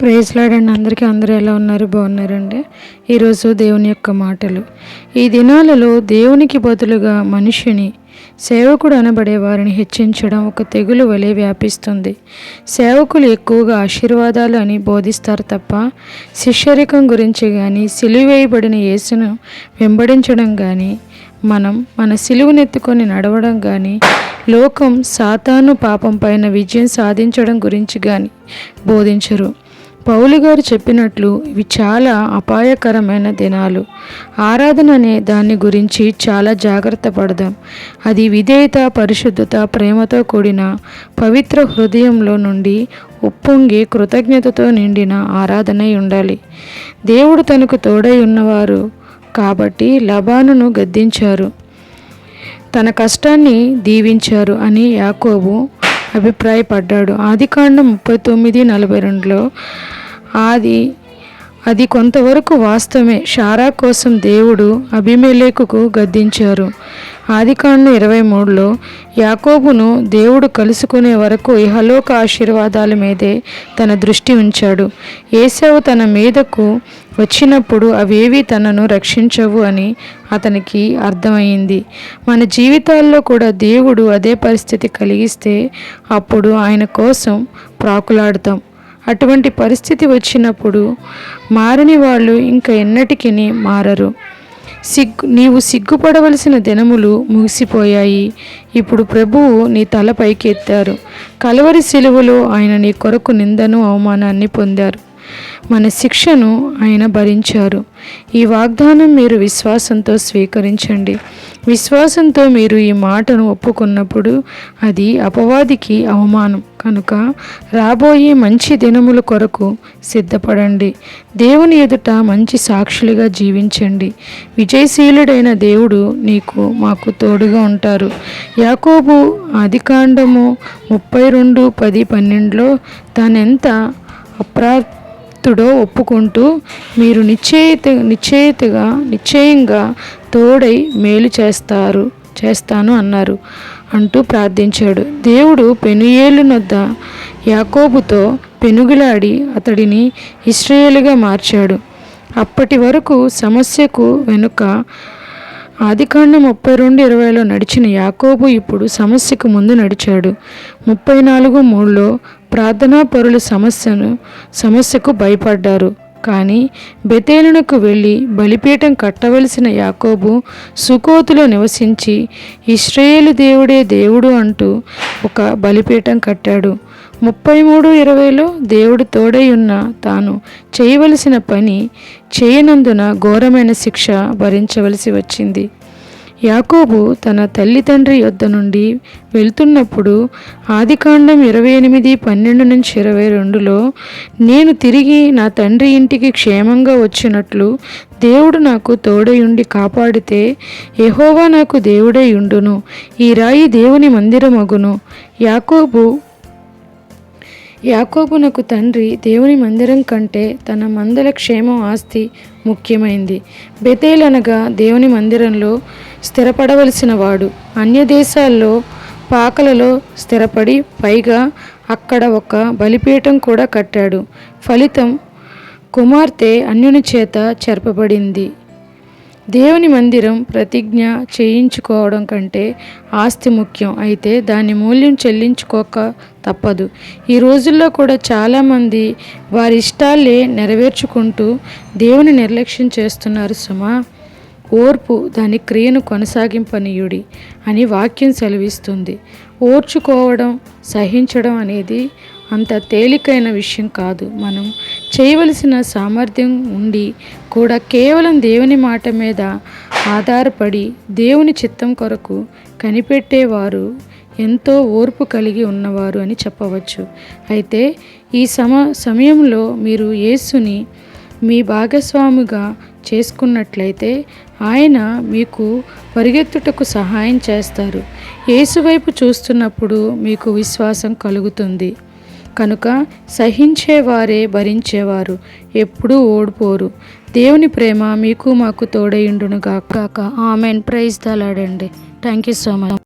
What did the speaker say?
Praise లాడండి అందరికీ అందరూ ఎలా ఉన్నారు? బాగున్నారండి. ఈరోజు దేవుని యొక్క మాటలు. ఈ దినాలలో దేవునికి బదులుగా మనుషుని సేవకుడు అనబడే వారిని హెచ్చించడం ఒక తెగులు వలె వ్యాపిస్తుంది. సేవకులు ఎక్కువగా ఆశీర్వాదాలు అని బోధిస్తారు తప్ప శిష్యరికం గురించి కానీ సిలువేయబడిన యేసును వెంబడించడం కానీ మనం మన సిలువునెత్తుకొని నడవడం కానీ లోకం సాతాను పాపం పైన విజయం సాధించడం గురించి కానీ బోధించరు. పౌలు గారు చెప్పినట్లు ఇవి చాలా అపాయకరమైన దినాలు. ఆరాధన అనే దాని గురించి చాలా జాగ్రత్త పడదాం. అది విధేయత పరిశుద్ధత ప్రేమతో కూడిన పవిత్ర హృదయంలో నుండి ఉప్పొంగి కృతజ్ఞతతో నిండిన ఆరాధనై ఉండాలి. దేవుడు తనకు తోడై ఉన్నవారు కాబట్టి లబానును గద్దించారు. తన కష్టాన్ని దీవించారు అని యాకోబు అభిప్రాయపడ్డాడు. ఆదికాండం ముప్పై తొమ్మిది నలభై రెండులో ఆది అది కొంతవరకు వాస్తవమే. షారా కోసం దేవుడు అభిమేలేకుకు గద్దించారు. ఆదికాండం ఇరవై మూడులో యాకోబును దేవుడు కలుసుకునే వరకు ఇహలోక ఆశీర్వాదాల మీదే తన దృష్టి ఉంచాడు. ఏసవు తన మీదకు వచ్చినప్పుడు అవేవి తనను రక్షించవు అని అతనికి అర్థమైంది. మన జీవితాల్లో కూడా దేవుడు అదే పరిస్థితి కలిగిస్తే అప్పుడు ఆయన కోసం ప్రాకులాడతాం. అటువంటి పరిస్థితి వచ్చినప్పుడు మారని వాళ్ళు ఇంకా ఎన్నటికీ మారరు. సిగ్గు నీవు సిగ్గుపడవలసిన దినములు ముగిసిపోయాయి. ఇప్పుడు ప్రభువు నీ తల పైకి ఎత్తారు కలవరి శిలువలో ఆయన నీ కొరకు నిందను అవమానాన్ని పొందారు. మన శిక్షను ఆయన భరించారు. ఈ వాగ్దానం మీరు విశ్వాసంతో స్వీకరించండి. విశ్వాసంతో మీరు ఈ మాటను ఒప్పుకున్నప్పుడు అది అపవాదికి అవమానం. కనుక రాబోయే మంచి దినముల కొరకు సిద్ధపడండి. దేవుని ఎదుట మంచి సాక్షులుగా జీవించండి. విజయశీలుడైన దేవుడు నీకు మాకు తోడుగా ఉంటారు. యాకోబు ఆదికాండము ముప్పై రెండు పది పన్నెండులో తానెంత అప్రా భక్తుడో ఒప్పుకుంటూ మీరు నిశ్చయిత నిశ్చయితగా నిశ్చయంగా తోడై మేలు చేస్తారు చేస్తాను అన్నారు అంటూ ప్రార్థించాడు. దేవుడు పెనుయేలునొద్ద యాకోబుతో పెనుగులాడి అతడిని ఇస్రాయేలుగా మార్చాడు. అప్పటి వరకు సమస్యకు వెనుక ఆదికాండం ముప్పై రెండు ఇరవైలో నడిచిన యాకోబు ఇప్పుడు సమస్యకు ముందు నడిచాడు. ముప్పై నాలుగు మూడులో ప్రార్థనా పరుల సమస్యను సమస్యకు భయపడ్డారు. కానీ బెతేలునకు వెళ్ళి బలిపీఠం కట్టవలసిన యాకోబు సుకోతులో నివసించి ఇస్రాయేలు దేవుడే దేవుడు అంటూ ఒక బలిపీఠం కట్టాడు. ముప్పై మూడు ఇరవైలో దేవుడు తోడై ఉన్న తాను చేయవలసిన పని చేయనందున ఘోరమైన శిక్ష భరించవలసి వచ్చింది. యాకోబు తన తల్లిదండ్రి యొద్ద నుండి వెళ్తున్నప్పుడు ఆదికాండం ఇరవై ఎనిమిది పన్నెండు నుంచి ఇరవై రెండులో నేను తిరిగి నా తండ్రి ఇంటికి క్షేమంగా వచ్చినట్లు దేవుడు నాకు తోడయుండి కాపాడితే ఎహోవా నాకు దేవుడై ఉండును. ఈ రాయి దేవుని మందిరమగును. యాకోబు యాకోబునకు తండ్రి దేవుని మందిరం కంటే తన మందల క్షేమం ఆస్తి ముఖ్యమైంది. బెతేల్ అనగా దేవుని మందిరంలో స్థిరపడవలసిన వాడు. అన్య దేశాల్లో పాకలలో స్థిరపడి పైగా అక్కడ ఒక బలిపీఠం కూడా కట్టాడు. ఫలితం కుమార్తె అన్యుని చేత చెరపబడింది. దేవుని మందిరం ప్రతిజ్ఞ చేయించుకోవడం కంటే ఆస్తి ముఖ్యం. అయితే దాని మూల్యం చెల్లించుకోక తప్పదు. ఈ రోజుల్లో కూడా చాలామంది వారి ఇష్టాలే నెరవేర్చుకుంటూ దేవుని నిర్లక్ష్యం చేస్తున్నారు సుమా. ఓర్పు దాని క్రియను కొనసాగింపనీయుడి అని వాక్యం సెలవిస్తుంది. ఓర్చుకోవడం సహించడం అనేది అంత తేలికైన విషయం కాదు. మనం చేయవలసిన సామర్థ్యం ఉండి కూడా కేవలం దేవుని మాట మీద ఆధారపడి దేవుని చిత్తం కొరకు కనిపెట్టేవారు ఎంతో ఓర్పు కలిగి ఉన్నవారు అని చెప్పవచ్చు. అయితే ఈ సమ సమయంలో మీరు యేసుని మీ భాగస్వామిగా చేసుకున్నట్లయితే ఆయన మీకు పరిగెత్తుటకు సహాయం చేస్తారు. యేసువైపు చూస్తున్నప్పుడు మీకు విశ్వాసం కలుగుతుంది. కనుక సహించేవారే భరించేవారు ఎప్పుడూ ఓడిపోరు. దేవుని ప్రేమ మీకు మాకు తోడయుండును గాక ఆమెన్. ప్రైజ్ తలాడండి థ్యాంక్ యూ సో మచ్.